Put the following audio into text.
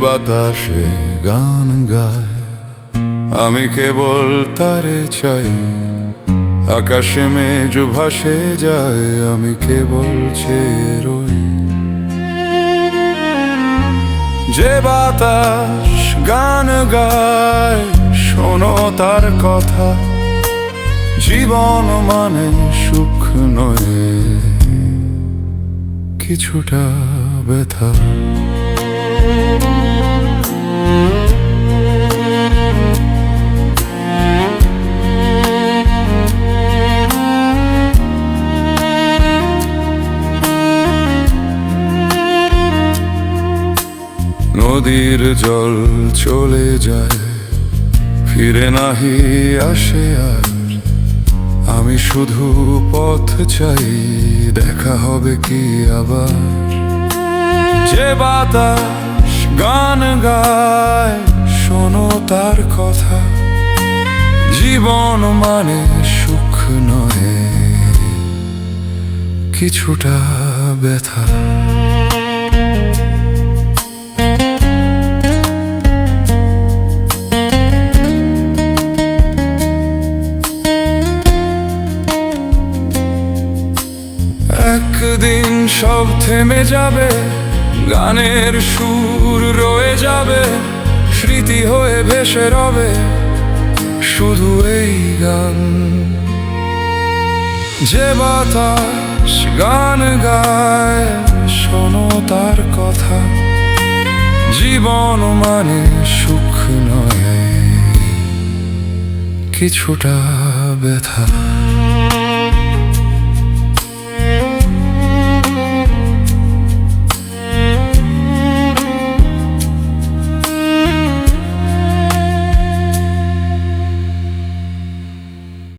বাতাসে গান গায়, আমি কেবল তারে চাই। আকাশে মেঘ ভাসে যায়, আমি কেবল চেয়ে রই। যে বাতাস গান গায়, শোনো তার কথা। জীবন মানে সুখ নয়, কিছুটা ব্যথা। নদীর জল চলে যায়, ফিরে নাহি আসে আর। আমি শুধু পথ চাই, দেখা হবে কি আবার? যে বাতাস গান গায়, শোনো তার কথা। জীবন মানে সুখ নয়, কিছুটা ব্যথা। একদিন সব থেমে যাবে, গানের সুর রয়ে যাবে, স্মৃতি হয়ে ভেসে রবে শুধু এই গান। যে বাতাস গান গায়, শোনো তার কথা, জীবন মানে সুখ নয়, কিছুটা ব্যথা।